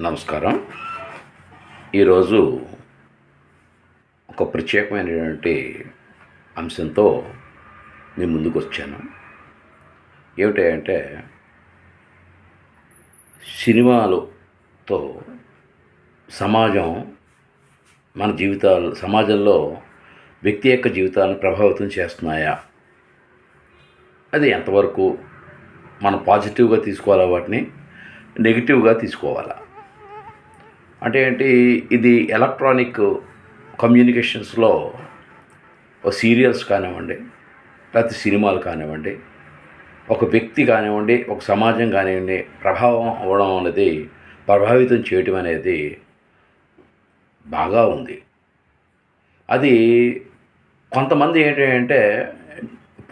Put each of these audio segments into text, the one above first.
నమస్కారం. ఈరోజు ఒక ప్రత్యేకమైనటువంటి అంశంతో మీ ముందుకు వచ్చాను ఏమిటంటే సినిమాలతో సమాజం మన జీవితాలు సమాజంలో వ్యక్తి యొక్క జీవితాలను ప్రభావితం చేస్తున్నాయా? అది ఎంతవరకు మనం పాజిటివ్గా తీసుకోవాలా వాటిని నెగిటివ్గా తీసుకోవాలా? అంటే ఏంటి ఇది ఎలక్ట్రానిక్ కమ్యూనికేషన్స్లో ఒక సీరియల్స్ కానివ్వండి లేకపోతే సినిమాలు కానివ్వండి ఒక వ్యక్తి కానివ్వండి ఒక సమాజం కానివ్వండి ప్రభావం అవ్వడం అనేది ప్రభావితం చేయటం అనేది బాగా ఉంది. అది కొంతమంది ఏంటంటే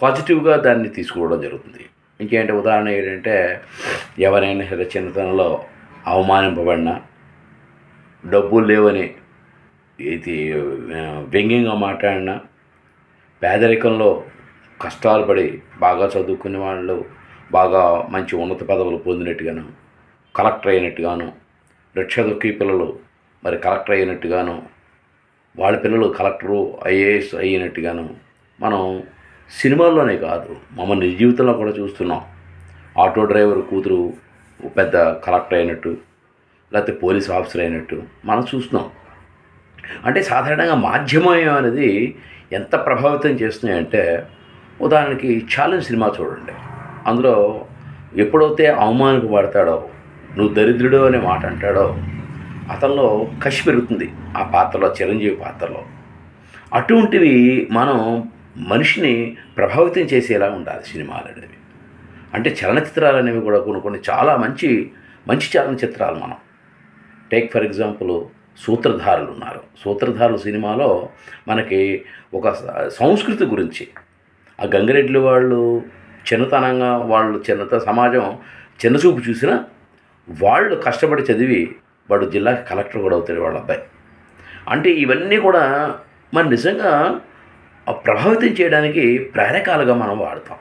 పాజిటివ్గా దాన్ని తీసుకోవడం జరుగుతుంది. ఇంకేంటి ఉదాహరణ ఏంటంటే ఎవరైనా సరే చిన్నతనంలో అవమానింపబడినా డబ్బులు లేవని ఇది వ్యంగ్యంగా మాట్లాడినా పేదరికంలో కష్టాలు పడి బాగా చదువుకునే వాళ్ళు బాగా మంచి ఉన్నత పదవులు పొందినట్టుగాను కలెక్టర్ అయినట్టుగాను రిక్షదుక్కి పిల్లలు మరి కలెక్టర్ అయినట్టుగాను వాళ్ళ పిల్లలు కలెక్టరు ఐఏఎస్ అయినట్టుగాను మనం సినిమాల్లోనే కాదు మమ్మల్ని నిజ జీవితంలో కూడా చూస్తున్నాం. ఆటో డ్రైవర్ కూతురు పెద్ద కలెక్టర్ అయినట్టు లేకపోతే పోలీస్ ఆఫీసర్ అయినట్టు మనం చూస్తున్నాం. అంటే సాధారణంగా మాధ్యమం అనేది ఎంత ప్రభావితం చేస్తున్నాయంటే ఉదాహరణకి ఛాలెంజ్ సినిమా చూడండి. అందులో ఎప్పుడైతే అవమానింపబడతాడో నువ్వు దరిద్రుడు అనే మాట అంటాడో అతనిలో కసి పెరుగుతుంది ఆ పాత్రలో చిరంజీవి పాత్రలో. అటువంటివి మనం మనిషిని ప్రభావితం చేసేలా ఉండాలి సినిమాలు అనేవి. అంటే చలనచిత్రాలు అనేవి కూడా కొన్ని కొన్ని చాలా మంచి మంచి చలనచిత్రాలు మనం. టేక్ ఫర్ ఎగ్జాంపుల్ సూత్రధారులు ఉన్నారు సూత్రధారుల సినిమాలో మనకి ఒక సంస్కృతి గురించి ఆ గంగిరెడ్డి వాళ్ళు చిన్నతనంగా వాళ్ళు చిన్నత సమాజం చిన్నచూపు చూసినా వాళ్ళు కష్టపడి చదివి వాడు జిల్లా కలెక్టర్ కూడా అవుతాడు వాళ్ళ అబ్బాయి. అంటే ఇవన్నీ కూడా మరి నిజంగా ప్రభావితం చేయడానికి ప్రేరకాలుగా మనం వాడతాం.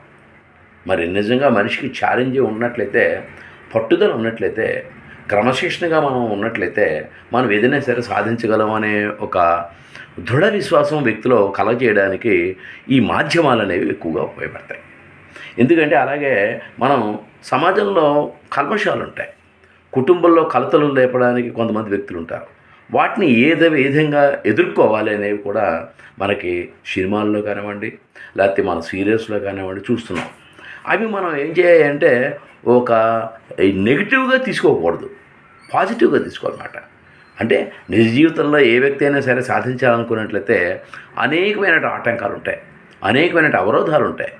మరి నిజంగా మనిషికి ఛాలెంజ్ ఉన్నట్లయితే పట్టుదల ఉన్నట్లయితే క్రమశిక్షణగా మనం ఉన్నట్లయితే మనం ఏదైనా సరే సాధించగలం అనే ఒక దృఢ విశ్వాసం వ్యక్తిలో కలగజేయడానికి ఈ మాధ్యమాలు అనేవి ఎక్కువగా ఉపయోగపడతాయి. ఎందుకంటే అలాగే మనం సమాజంలో కల్మషాలు ఉంటాయి. కుటుంబంలో కలతలు లేపడానికి కొంతమంది వ్యక్తులు ఉంటారు. వాటిని ఏదో విధంగా ఎదుర్కోవాలి అనేవి కూడా మనకి సినిమాల్లో కానివ్వండి లేకపోతే మన సీరియల్స్లో కానివ్వండి చూస్తున్నాం. అవి మనం ఏం చేయాలంటే ఒక నెగిటివ్గా తీసుకోకూడదు. పాజిటివ్గా తీసుకోవాలన్నమాట. అంటే నిజ జీవితంలో ఏ వ్యక్తి అయినా సరే సాధించాలనుకున్నట్లయితే అనేకమైన ఆటంకాలు ఉంటాయి అనేకమైన అవరోధాలు ఉంటాయి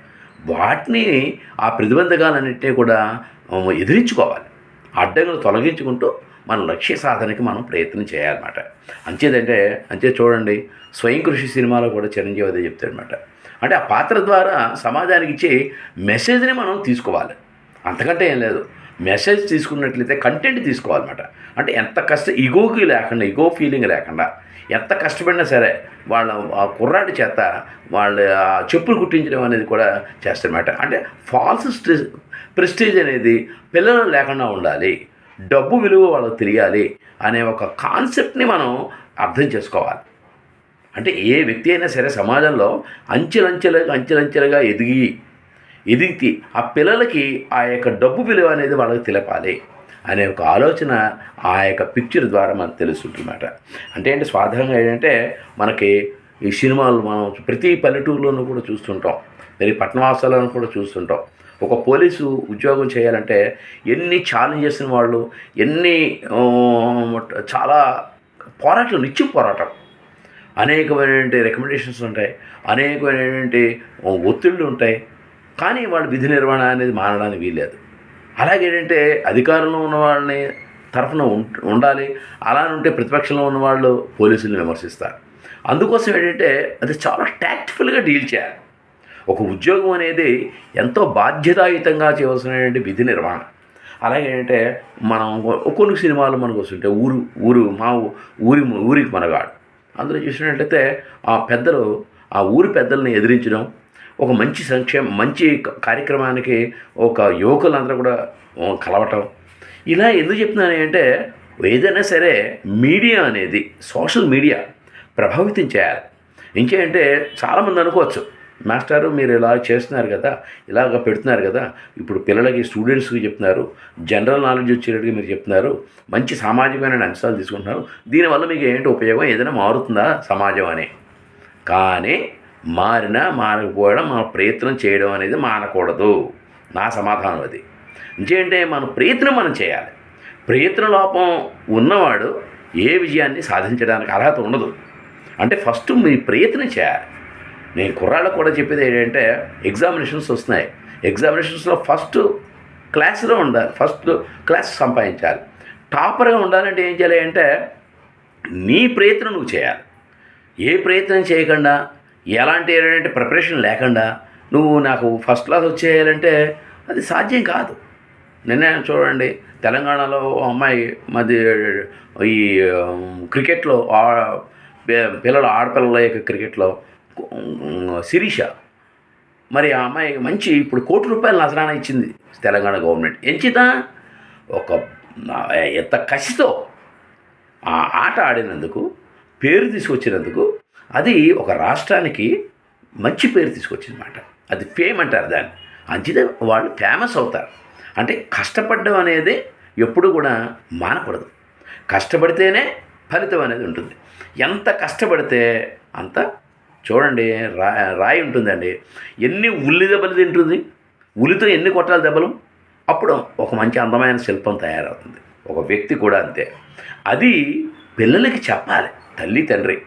వాటిని ఆ ప్రతిబంధకాలన్నింటినీ కూడా ఎదిరించుకోవాలి. అడ్డంకులు తొలగించుకుంటూ మన లక్ష్య సాధనకి మనం ప్రయత్నం చేయాలన్నమాట. అంచేదంటే అంతే చూడండి స్వయం కృషి సినిమాలో కూడా చిరంజీవి అదే చెప్తాడనమాట అంటే ఆ పాత్ర ద్వారా సమాజానికి ఇచ్చే మెసేజ్ని మనం తీసుకోవాలి. అంతకంటే ఏం లేదు. మెసేజ్ తీసుకున్నట్లయితే కంటెంట్ తీసుకోవాలన్నమాట. అంటే ఎంత కష్ట ఇగోకి లేకుండా ఇగో ఫీలింగ్ లేకుండా ఎంత కష్టపడినా సరే వాళ్ళ ఆ కుర్రాడి చేత వాళ్ళ చెప్పులు కుట్టించడం అనేది కూడా చేస్తారన్నమాట. అంటే ఫాల్స్ ప్రెస్టేజ్ అనేది పిల్లలు లేకుండా ఉండాలి. డబ్బు విలువ వాళ్ళకి తెలియాలి అనే ఒక కాన్సెప్ట్ని మనం అర్థం చేసుకోవాలి. అంటే ఏ వ్యక్తి అయినా సరే సమాజంలో అంచెలంచెలుగా అంచెలంచెలుగా ఎదిగి ఎదిగి ఆ పిల్లలకి ఆ యొక్క డబ్బు విలువ అనేది వాళ్ళకి తెలపాలి అనే ఒక ఆలోచన ఆ యొక్క పిక్చర్ ద్వారా మనకు తెలుస్తుందన్నమాట. అంటే ఏంటి? సాధారణంగా ఏంటంటే మనకి ఈ సినిమాలు మనం ప్రతి పల్లెటూరులోనూ కూడా చూస్తుంటాం. మరి పట్టణవాసాలను కూడా చూస్తుంటాం. ఒక పోలీసు ఉద్యోగం చేయాలంటే ఎన్ని ఛాలెంజెస్ వాళ్ళు ఎన్ని చాలా పోరాటం నిత్యం పోరాటం. అనేకమైనటువంటి రికమెండేషన్స్ ఉంటాయి. అనేకమైనటువంటి ఒత్తిళ్ళు ఉంటాయి. కానీ వాళ్ళు విధి నిర్వహణ అనేది మారడానికి వీల్లేదు. అలాగేంటంటే అధికారంలో ఉన్న వాళ్ళని తరఫున ఉం- ఉండాలి. అలా ఉంటే ప్రతిపక్షంలో ఉన్న వాళ్ళు పోలీసులను విమర్శిస్తారు. అందుకోసం ఏంటంటే అది చాలా ట్యాక్ట్ఫుల్గా డీల్ చేయాలి. ఒక ఉద్యోగం అనేది ఎంతో బాధ్యతాయుతంగా చేయవలసినటువంటి విధి నిర్వహణ. అలాగే ఏంటంటే మనం కొన్ని సినిమాలు మనకు వస్తుంటే ఊరు ఊరు మా ఊ- ఊరి ఊరికి మనగాడు. అందులో చూసినట్లయితే ఆ పెద్దలు ఆ ఊరి పెద్దల్ని ఎదిరించడం ఒక మంచి సంక్షేమ మంచి కార్యక్రమానికి ఒక యువకులందరూ కూడా కలవటం. ఇలా ఎందుకు చెప్తున్నాను అంటే ఏదైనా సరే మీడియా అనేది సోషల్ మీడియా ప్రభావితం చేయాలి. ఇంకేంటే చాలామంది అనుకోవచ్చు మాస్టారు మీరు ఇలా చేస్తున్నారు కదా ఇలాగ పెడుతున్నారు కదా ఇప్పుడు పిల్లలకి స్టూడెంట్స్కి చెప్తున్నారు జనరల్ నాలెడ్జ్ వచ్చేటట్టుగా మీరు చెప్తున్నారు మంచి సామాజికమైన అంశాలు తీసుకుంటున్నారు దీనివల్ల మీకు ఏంటి ఉపయోగం? ఏదైనా మారుతుందా సమాజం అని? కానీ మారినా మారకపోవడం మన ప్రయత్నం చేయడం అనేది మానకూడదు. నా సమాధానం అది. ఇంకేంటే మన ప్రయత్నం మనం చేయాలి. ప్రయత్న లోపం ఉన్నవాడు ఏ విజయాన్ని సాధించడానికి అర్హత ఉండదు. అంటే ఫస్ట్ మీ ప్రయత్నం చేయాలి. నేను కుర్రాళ్ళకు కూడా చెప్పేది ఏంటంటే ఎగ్జామినేషన్స్ వస్తున్నాయి. ఎగ్జామినేషన్స్లో ఫస్ట్ క్లాస్లో ఉండాలి. ఫస్ట్ క్లాస్ సంపాదించాలి. టాపర్గా ఉండాలంటే ఏం చేయాలి అంటే నీ ప్రయత్నం నువ్వు చేయాలి. ఏ ప్రయత్నం చేయకుండా ఎలాంటి ఏంటంటే ప్రిపరేషన్ లేకుండా నువ్వు నాకు ఫస్ట్ క్లాస్ వచ్చేయాలంటే అది సాధ్యం కాదు. నిన్న చూడండి తెలంగాణలో అమ్మాయి మది ఈ క్రికెట్లో పిల్లలు ఆడపిల్లల యొక్క క్రికెట్లో శిరీష. మరి ఆ అమ్మాయి మంచి ఇప్పుడు కోటి రూపాయలు నజరానా ఇచ్చింది తెలంగాణ గవర్నమెంట్ ఎంచిత? ఒక ఎంత కసితో ఆ ఆట ఆడినందుకు పేరు తీసుకొచ్చినందుకు అది ఒక రాష్ట్రానికి మంచి పేరు తీసుకొచ్చిందన్నమాట. అది ఫేమ్ అంటారు దాన్ని. అంచితే వాళ్ళు ఫేమస్ అవుతారు. అంటే కష్టపడడం అనేది ఎప్పుడు కూడా మానకూడదు. కష్టపడితేనే ఫలితం అనేది ఉంటుంది. ఎంత కష్టపడితే అంత చూడండి రా రాయి ఉంటుందండి. ఎన్ని ఉల్లి దెబ్బలు తింటుంది. ఉలితో ఎన్ని కొట్టాలి దెబ్బలు? అప్పుడు ఒక మంచి అందమైన శిల్పం తయారవుతుంది. ఒక వ్యక్తి కూడా అంతే. అది పిల్లలకి చెప్పాలి. తల్లి తండ్రి.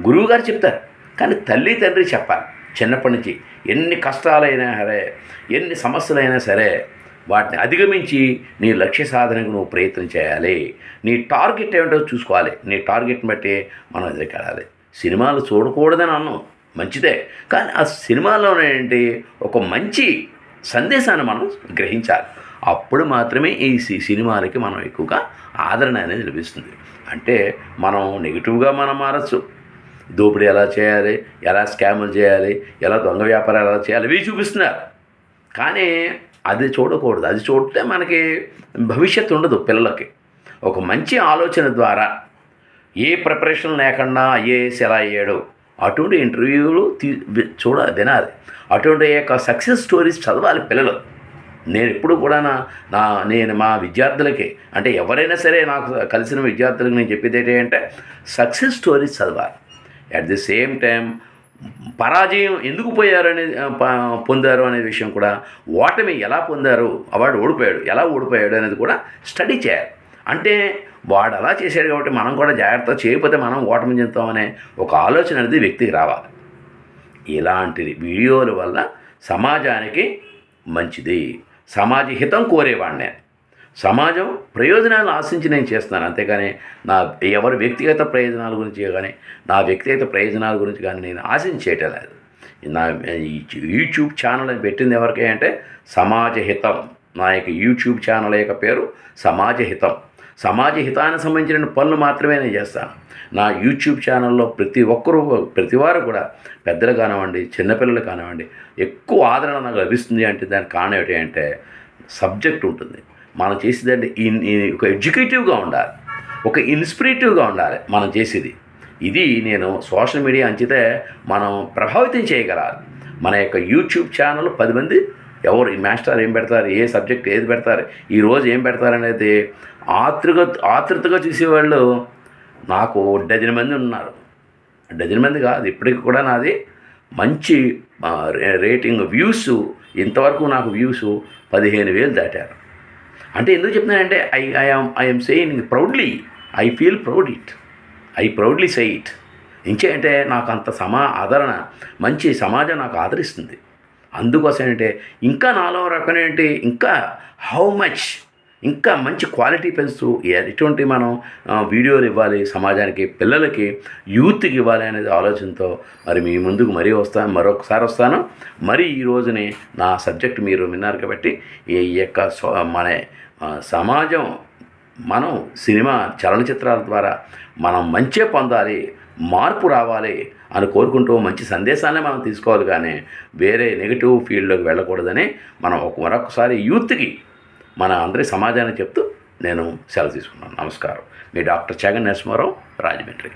గురువుగారు చెప్తారు. కానీ తల్లి తండ్రి చెప్పాలి. చిన్నప్పటి నుంచి ఎన్ని కష్టాలైనా సరే ఎన్ని సమస్యలైనా సరే వాటిని అధిగమించి నీ లక్ష్య సాధనకు నువ్వు ప్రయత్నం చేయాలి. నీ టార్గెట్ ఏమిటో చూసుకోవాలి. నీ టార్గెట్ని బట్టి మనం ఎదురుకెళ్ళాలి సినిమాలు చూడకూడదని అన్నాం. మంచిదే. కానీ ఆ సినిమాలో ఏంటి? ఒక మంచి సందేశాన్ని మనం గ్రహించాలి. అప్పుడు మాత్రమే ఈ సి- సినిమాలకి మనం ఎక్కువగా ఆదరణ అనేది లభిస్తుంది. అంటే మనం నెగిటివ్గా మనం మారచ్చు. దోపిడీ ఎలా చేయాలి? ఎలా స్కాములు చేయాలి? ఎలా దొంగ వ్యాపారాలు ఎలా చేయాలి? ఇవి చూపిస్తున్నారు. కానీ అది చూడకూడదు. అది చూడితే మనకి భవిష్యత్తు ఉండదు పిల్లలకి. ఒక మంచి ఆలోచన ద్వారా ఏ ప్రిపరేషన్ లేకుండా ఐఏఎస్ ఎలా అయ్యాడు? అటువంటి ఇంటర్వ్యూలు తీ చూడ వినాలి. అటువంటి యొక్క సక్సెస్ స్టోరీస్ చదవాలి పిల్లలు. నేను ఎప్పుడు కూడా నా నా నేను మా విద్యార్థులకి అంటే ఎవరైనా సరే నాకు కలిసిన విద్యార్థులకు నేను చెప్పేది ఏంటంటే సక్సెస్ స్టోరీస్ చదవాలి. అట్ ది సేమ్ టైం పరాజయం ఎందుకు పోయారు అనేది పొందారు అనే విషయం కూడా ఓటమి ఎలా పొందారు వాడు ఓడిపోయాడు ఎలా ఓడిపోయాడు అనేది కూడా స్టడీ చేయాలి. అంటే వాడు అలా చేశాడు కాబట్టి మనం కూడా జాగ్రత్త చేయకపోతే మనం ఓటమి చెందుతామనే ఒక ఆలోచన అనేది వ్యక్తికి రావాలి. ఇలాంటి వీడియోల వల్ల సమాజానికి మంచిది. సమాజ హితం కోరేవాడిని. సమాజం ప్రయోజనాలు ఆశించి నేను చేస్తున్నాను. అంతేగాని నా ఎవరి వ్యక్తిగత ప్రయోజనాల గురించి కానీ నా వ్యక్తిగత ప్రయోజనాల గురించి కానీ నేను ఆశించేయటం లేదు. నా యూట్యూబ్ ఛానల్ అని పెట్టింది ఎవరికి అంటే సమాజ హితం. నా యొక్క యూట్యూబ్ ఛానల్ యొక్క పేరు సమాజ హితం. సమాజ హితానికి సంబంధించిన పనులు మాత్రమే నేను చేస్తాను. నా యూట్యూబ్ ఛానల్లో ప్రతి ఒక్కరూ ప్రతి వారు కూడా పెద్దలు కానివ్వండి చిన్నపిల్లలు కానివ్వండి ఎక్కువ ఆదరణ నాకు లభిస్తుంది అంటే దానికి కారణం ఏంటి అంటే సబ్జెక్ట్ ఉంటుంది. మనం చేసేదంటే ఇన్ ఇన్- ఒక ఎడ్యుకేటివ్గా ఉండాలి. ఒక ఇన్స్పిరేటివ్గా ఉండాలి మనం చేసేది. ఇది నేను సోషల్ మీడియా అంచితే మనం ప్రభావితం చేయగలాలి. మన యొక్క యూట్యూబ్ ఛానల్ పది మంది ఎవరు ఈ మాస్టర్ ఏం పెడతారు ఏ సబ్జెక్ట్ ఏది పెడతారు ఈ రోజు ఏం పెడతారు అనేది ఆతృత ఆతృతగా చూసేవాళ్ళు నాకు డజన్ మంది ఉన్నారు. డజన్ మంది కాదు ఇప్పటికి కూడా నాది మంచి రే- రేటింగ్ వ్యూస్ ఇంతవరకు నాకు వ్యూస్ పదిహేను వేలు దాటారు. అంటే ఎందుకు చెప్తున్నానంటే I I'm I'm saying proudly I feel proud it I proudly say it ఇంకేంటే నాకు అంత సమా ఆదరణ మంచి సమాజం నాకు ఆదరిస్తుంది. అందుకోసం అంటే ఇంకా నాలో రకం ఏంటి ఇంకా హౌ మచ్ ఇంకా మంచి క్వాలిటీ పెంచుతూ ఎటువంటి మనం వీడియోలు ఇవ్వాలి సమాజానికి పిల్లలకి యూత్కి ఇవ్వాలి అనేది ఆలోచనతో మరి మీ ముందుకు మరీ వస్తాను మరొకసారి వస్తాను. మరి ఈ రోజుని నా సబ్జెక్ట్ మీరు విన్నారు కాబట్టి ఈ యొక్క మన సమాజం మనం సినిమా చలనచిత్రాల ద్వారా మనం మంచే పొందాలి మార్పు రావాలి అని కోరుకుంటూ మంచి సందేశాన్ని మనం తీసుకోవాలి కానీ వేరే నెగిటివ్ ఫీల్డ్లోకి వెళ్ళకూడదని మనం ఒక మరొకసారి యూత్కి మన అందరి సమాజాన్ని చెప్తూ నేను సెలవు తీసుకున్నాను. నమస్కారం. మీ డాక్టర్ జగన్ నరసింహారావు రాజమండ్రి.